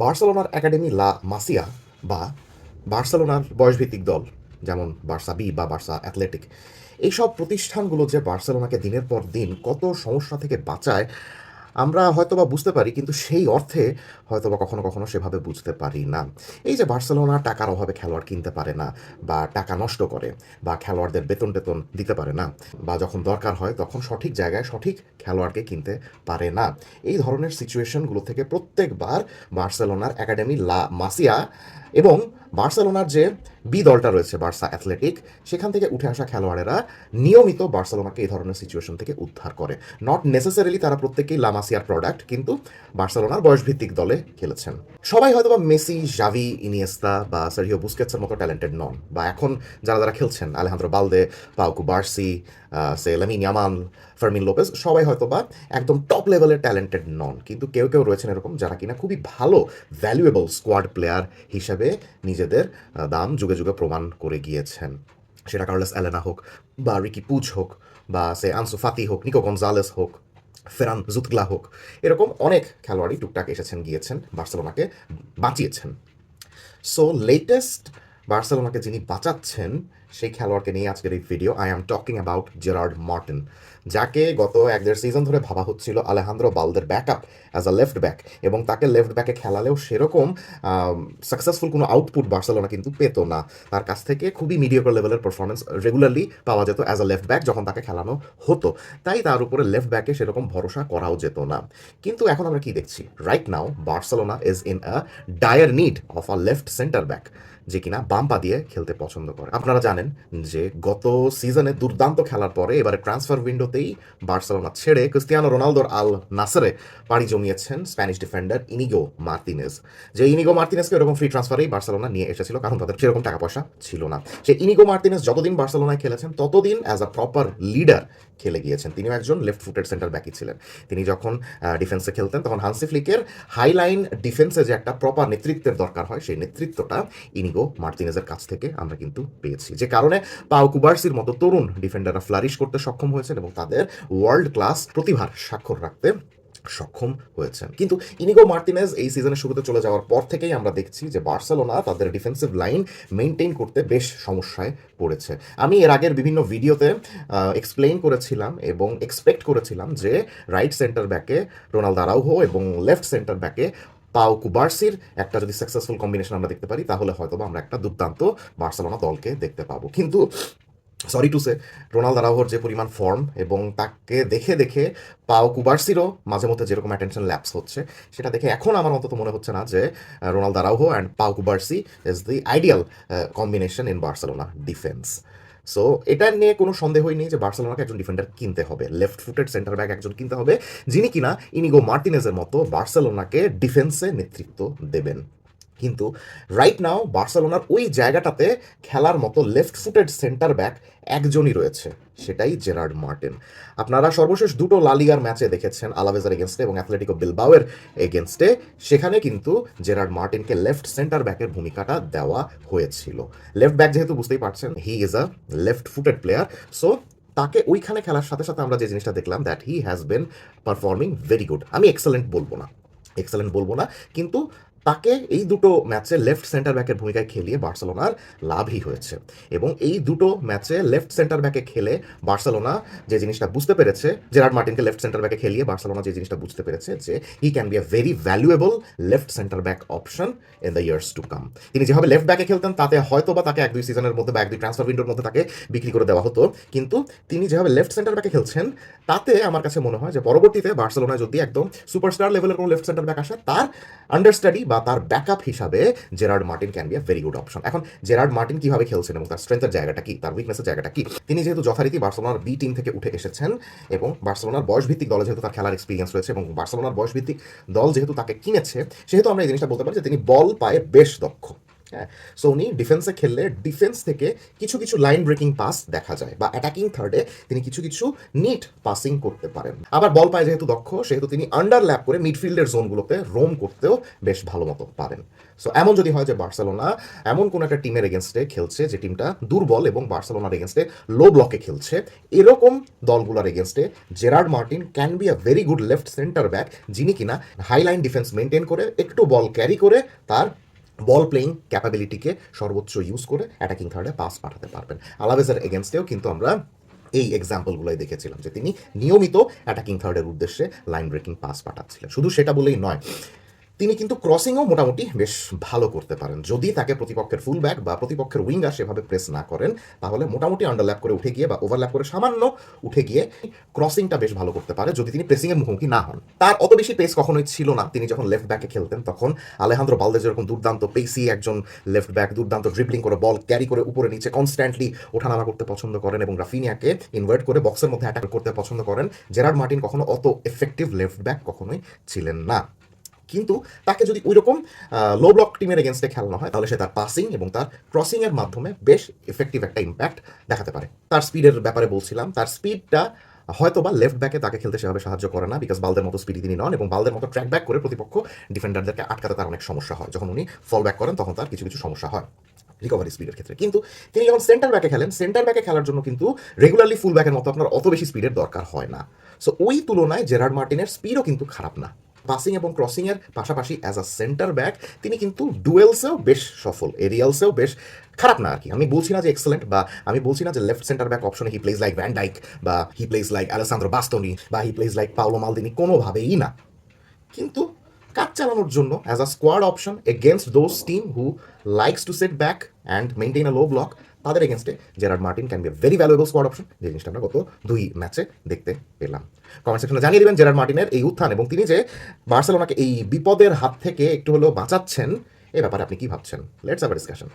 বার্সেলোনার একাডেমি লা মাসিয়া বা বার্সেলোনার বয়সভিত্তিক দল, যেমন বার্সা বি বা বার্সা অ্যাথলেটিক। এইসব প্রতিষ্ঠানগুলো যে বার্সেলোনাকে দিনের পর দিন কত সমস্যা থেকে বাঁচায় আমরা হয়তোবা বুঝতে পারি, কিন্তু সেই অর্থে হয়তোবা কখনো কখনো সেভাবে বুঝতে পারি না। এই যে বার্সেলোনা টাকার অভাবে খেলোয়াড় কিনতে পারে না, বা টাকা নষ্ট করে, বা খেলোয়াড়দের বেতন টেতন দিতে পারে না, বা যখন দরকার হয় তখন সঠিক জায়গায় সঠিক খেলোয়াড়কে কিনতে পারে না। এই ধরনের সিচুয়েশনগুলো থেকে প্রত্যেকবার বার্সেলোনার একাডেমি লা মাসিয়া এবং বার্সেলোনার যে বি দলটা রয়েছে, বার্সা অ্যাথলেটিক, সেখান থেকে উঠে আসা খেলোয়াড়েরা নিয়মিত বার্সেলোনাকে এই ধরনের সিচুয়েশন থেকে উদ্ধার করে। নট নেসেসারিলি তারা প্রত্যেকেই লামাসিয়ার প্রোডাক্ট কিন্তু বার্সেলোনার বয়সভিত্তিক দলে খেলেছেন। সবাই হয়তো বা মেসি জাভি ইনিয়েস্তা বা সার্হিও বুস্কেটসের মতো ট্যালেন্টেড নন বা এখন যারা যারা খেলছেন আলেহান্দ্র বালদে পাউকু বার্সি সে লামিন ইয়ামাল ফার্মিন লোপেজ সবাই হয়তো বা একদম টপ লেভেলের ট্যালেন্টেড নন। কিন্তু কেউ কেউ রয়েছেন এরকম যারা কিনা খুবই ভালো ভ্যালুয়েবল স্কোয়াড প্লেয়ার হিসেবে নিজেদের দাম যুগে যুগে প্রমাণ করে গিয়েছেন। সেটা কার্লেস অ্যালেনা হোক বা রিকি পুজ হোক বা সে আনসু ফাতি হোক, নিকো গনজালেস হোক, ফেরান জুতগলা হোক, এরকম অনেক খেলোয়াড়ই টুকটাক এসেছেন, গিয়েছেন, বার্সেলোনাকে বাঁচিয়েছেন। সো লেটেস্ট বার্সেলোনাকে যিনি বাঁচাচ্ছেন সেই খেলোয়াড়কে নিয়ে আজকের এই video I am talking about Gerard Martin যাকে গত এক দেড় সিজন ধরে ভাবা হচ্ছিল Alejandro বালদের backup as a left back এবং তাকে লেফট ব্যাকে খেলালেও সেরকম সাকসেসফুল কোনো আউটপুট বার্সেলোনা কিন্তু পেত না। তার কাছ থেকে খুবই মিডিয়াকর লেভেলের পারফরমেন্স রেগুলারলি পাওয়া যেত অ্যাজ আ লেফট ব্যাক যখন তাকে খেলানো হতো। তাই তার উপরে লেফট ব্যাকে সেরকম ভরসা করাও যেত না। কিন্তু এখন আমরা কি দেখছি? Right now Barcelona is in a dire need of a left centre back যে কিনা বাম পা দিয়ে খেলতে পছন্দ করে। আপনারা জানেন যে গত সিজনে দুর্দান্ত খেলার পরে এবারে ট্রান্সফার উইন্ডোতেই বার্সেলোনা ছেড়ে ক্রিস্তিয়ানো রোনালদোর আল নাসারে পাড়ি জমিয়েছেন স্প্যানিশ ডিফেন্ডার ইনিগো মার্তিনেস যে ইনিগো মার্তিনেজকে এরকম ফ্রি ট্রান্সফারেই বার্সেলোনা নিয়ে এসেছিল, কারণ তাদের সেরকম টাকা পয়সা ছিল না। সে ইনিগো মার্তিনেজ যতদিন বার্সেলোনায় খেলেছেন, ততদিন অ্যাজ আ প্রপার লিডার খেলে গিয়েছেন। তিনিও একজন লেফট ফুটেড সেন্টার ব্যাকই ছিলেন। তিনি যখন ডিফেন্সে খেলতেন, তখন হানসি ফ্লিকের হাইলাইন ডিফেন্সে যে একটা প্রপার নেতৃত্বের দরকার হয়, সেই নেতৃত্বটা ইনিগো মার্তিনেজের কাছ থেকে আমরা কিন্তু পেয়েছি। যে কারণে পাও কুবার্সির মতো তরুণ ডিফেন্ডাররা ফ্লারিশ করতে সক্ষম হয়েছেন এবং তাদের ওয়ার্ল্ড ক্লাস প্রতিভার স্বাক্ষর রাখতে সক্ষম হয়েছেন। কিন্তু ইনিগো মার্টিনেজ এই সিজনের শুরুতে চলে যাওয়ার পর থেকেই আমরা দেখছি যে বার্সেলোনা তাদের ডিফেন্সিভ লাইন মেনটেন করতে বেশ সমস্যায় পড়েছে। আমি এর আগের বিভিন্ন ভিডিওতে এক্সপ্লেইন করেছিলাম এবং এক্সপেক্ট করেছিলাম যে রাইট সেন্টার ব্যাকে রোনাল্ড আরাউহো এবং লেফট সেন্টার ব্যাকে পাও কুবার্সির একটা যদি সাকসেসফুল কম্বিনেশন আমরা দেখতে পারি, তাহলে হয়তো আমরা একটা দুর্দান্ত বার্সেলোনা দলকে দেখতে পাবো। কিন্তু সরি টু সে রোনাল্ড আরাউহোর যে পরিমাণ ফর্ম এবং তাকে দেখে দেখে পাও কুবার্সিরও মাঝে মধ্যে যেরকম অ্যাটেনশন ল্যাপস হচ্ছে, সেটা দেখে এখন আমার অন্তত মনে হচ্ছে না যে Ronald Araujo and Pau Cubarsi is the ideal combination in Barcelona defence so এটা নিয়ে কোনো সন্দেহই নেই যে বার্সেলোনাকে একজন ডিফেন্ডার কিনতে হবে। লেফট ফুটেড সেন্টার ব্যাক একজন কিনতে হবে, যিনি কিনা ইনিগো মার্টিনেজের মতো বার্সেলোনাকে ডিফেন্সে নেতৃত্ব দেবেন। কিন্তু রাইট নাও বার্সেলোনার ওই জায়গাটাতে খেলার মতো লেফট ফুটেড সেন্টার ব্যাক একজনই রয়েছে, সেটাই জেরার্ড মার্টিন। আপনারা সর্বশেষ দুটো লালিগার ম্যাচে দেখেছেন আলাভেজার এগেনস্টে এবং অ্যাথলেটিকো বিলবাওয়ের এগেনস্টে সেখানে কিন্তু জেরার্ড মার্টিনকে লেফট সেন্টার ব্যাকের ভূমিকাটা দেওয়া হয়েছিল। লেফট ব্যাক যেহেতু বুঝতেই পারছেন he is a left footed player so তাকে ওইখানে খেলার সাথে সাথে আমরা যে জিনিসটা দেখলাম that he has been performing very good আমি এক্সেলেন্ট বলব না এক্সেলেন্ট বলব না, কিন্তু তাকে এই দুটো ম্যাচে লেফট সেন্টার ব্যাকের ভূমিকায় খেলিয়ে বার্সেলোনার লাভই হয়েছে। এবং এই দুটো ম্যাচে লেফট সেন্টার ব্যাকে খেলে বার্সেলোনা যে জিনিসটা বুঝতে পেরেছে, জেরার্ড মার্টিনকে লেফট সেন্টার ব্যাকে খেলিয়ে বার্সেলোনা যে জিনিসটা বুঝতে পেরেছে যে he can be a very valuable left centre back option in the years to come তিনি যেভাবে লেফট ব্যাকে খেলতেন, তাতে হয়তো বা তাকে এক দুই সিজনের মধ্যে বা এক দুই ট্রান্সফার উইন্ডোর মধ্যে তাকে বিক্রি করে দেওয়া হতো। কিন্তু তিনি যেভাবে লেফট সেন্টার ব্যাকে খেলছেন, তাতে আমার কাছে মনে হয় যে পরবর্তীতে বার্সেলোনা যদি একদম সুপারস্টার লেভেলের কোনো লেফট সেন্টার ব্যাক আসে, তার আন্ডারস্টাডি বা তার ব্যাকআপ হিসাবে Gerard Martin can be a very good option এখন জেরার্ড মার্টিন কীভাবে খেলছেন এবং তার স্ট্রেংথের জায়গাটা কি, তার উইকনেসের জায়গাটা কি? তিনি যেহেতু যথারীতি বার্সেলোনার বি টিম থেকে উঠে এসেছেন এবং বার্সেলোনার বয়সভিত্তিক দলে যেহেতু তার খেলার এক্সপিরিয়েন্স রয়েছে এবং বার্সেলোনার বয়সভিত্তিক দল যেহেতু তাকে কিনেছে, সেহেতু আমরা এই জিনিসটা বলতে পারি যে তিনি বল পায়ে বেশ দক্ষ। হ্যাঁ সো উনি ডিফেন্সে খেললে ডিফেন্স থেকে কিছু কিছু লাইন ব্রেকিং পাস দেখা যায় বা অ্যাটাকিং থার্ডে তিনি কিছু কিছু নিট পাসিং করতে পারেন। আবার বল পায় যেহেতু দক্ষ, সেহেতু তিনি আন্ডার ল্যাপ করে মিডফিল্ডের জোনগুলোতে রোম করতেও বেশ ভালো মতো পারেন। সো এমন যদি হয় যে বার্সেলোনা এমন কোনো একটা টিমের এগেনস্টে খেলছে যে টিমটা দুর্বল এবং বার্সেলোনার এগেনস্টে লো ব্লকে খেলছে, এরকম দলগুলোর এগেনস্টে Gerard Martin can be a very good left centre back যিনি কিনা হাইলাইন ডিফেন্স মেনটেন করে, একটু বল ক্যারি করে তার বল প্লেয়িং ক্যাপাবিলিটিকে সর্বোচ্চ ইউজ করে অ্যাটাকিং থার্ডে পাস পাঠাতে পারবেন। আলাভেজার এগেনস্টেও কিন্তু আমরা এই এক্সাম্পলগুলোই দেখেছিলাম যে তিনি নিয়মিত অ্যাটাকিং থার্ডের উদ্দেশ্যে লাইন ব্রেকিং পাস পাঠাচ্ছিলেন। শুধু সেটা বলেই নয় তিনি কিন্তু ক্রসিংও মোটামুটি বেশ ভালো করতে পারেন। যদি তাকে প্রতিপক্ষের ফুল ব্যাক বা প্রতিপক্ষের উইঙ্গার সেভাবে প্রেস না করেন, তাহলে মোটামুটি আন্ডারল্যাপ করে উঠে গিয়ে বা ওভারল্যাপ করে সামান্য উঠে গিয়ে ক্রসিংটা বেশ ভালো করতে পারে, যদি তিনি প্রেসিংয়ের মুখোমুখি না হন। তার অত বেশি পেস কখনোই ছিল না। তিনি যখন লেফট ব্যাকে খেলতেন, তখন আলেহান্দ্র বালদে যেরকম দুর্দান্ত পেসি একজন লেফট ব্যাক দুর্দান্ত ড্রিবলিং করে বল ক্যারি করে উপরে নিচে কনস্ট্যান্টলি ওঠানামা করতে পছন্দ করেন এবং রাফিনিয়াকে ইনভার্ট করে বক্সের মধ্যে অ্যাটাক করতে পছন্দ করেন। জেরার্ড মার্টিন কখনো অত এফেক্টিভ লেফট ব্যাক কখনোই ছিলেন না। কিন্তু তাকে যদি ওই রকম লো ব্লক টিমের এগেনস্টে খেলানো হয়, তাহলে সে তার পাসিং এবং তার ক্রসিং এর মাধ্যমে বেশ এফেক্টিভ একটা ইম্প্যাক্ট দেখাতে পারে। তার স্পিডের ব্যাপারে বলছিলাম, তার স্পিডটা হয়তো বা লেফট ব্যাকে তাকে খেলতে সেভাবে সাহায্য করে না বিকজ বালদের মতো স্পিডি তিনি নন এবং বালদের মতো ট্র্যাক ব্যাক করে প্রতিপক্ষ ডিফেন্ডারদেরকে আটকাতে তার অনেক সমস্যা হয়। যখন উনি ফল ব্যাক করেন, তখন তার কিছু কিছু সমস্যা হয় রিকভারি স্পিডের ক্ষেত্রে। কিন্তু তিনি যখন সেন্টার ব্যাকে খেলেন সেন্টার ব্যাকে খেলার জন্য কিন্তু রেগুলারলি ফুল ব্যাকের মতো আপনার অত বেশি স্পিডের দরকার হয় না। সো ওই তুলনায় জেরার্ড মার্টিনের স্পিডও কিন্তু খারাপ না। পাসিং এবং ক্রসিং এর পাশাপাশি অ্যাজ আ সেন্টার ব্যাক তিনি কিন্তু ডুয়েলসেও বেশ সফল এরিয়ালসেও বেশ খারাপ না আর কি আমি বলছি না যে এক্সেলেন্ট বা আমি বলছি না যে লেফট সেন্টার ব্যাক অপশনে he plays like Van Dijk বা he plays like Alessandro Bastoni বা he plays like Paolo Maldini কোনোভাবেই না। কিন্তু কাজ চালানোর জন্য as a squad option against those team who likes to set back and maintain a low block তাদের এগেনস্টে Gerard Martin can be very valuable squad option যে জিনিসটা আমরা গত দুই ম্যাচে দেখতে পেলাম। কমেন্ট সেকশনে জানিয়ে দেবেন জেরার্ড মার্টিনের এই উত্থান এবং তিনি যে বার্সেলোনাকে এই বিপদের হাত থেকে একটু হলেও বাঁচাচ্ছেন, এ ব্যাপারে আপনি কি ভাবছেন? লেটস আবার ডিসকাশন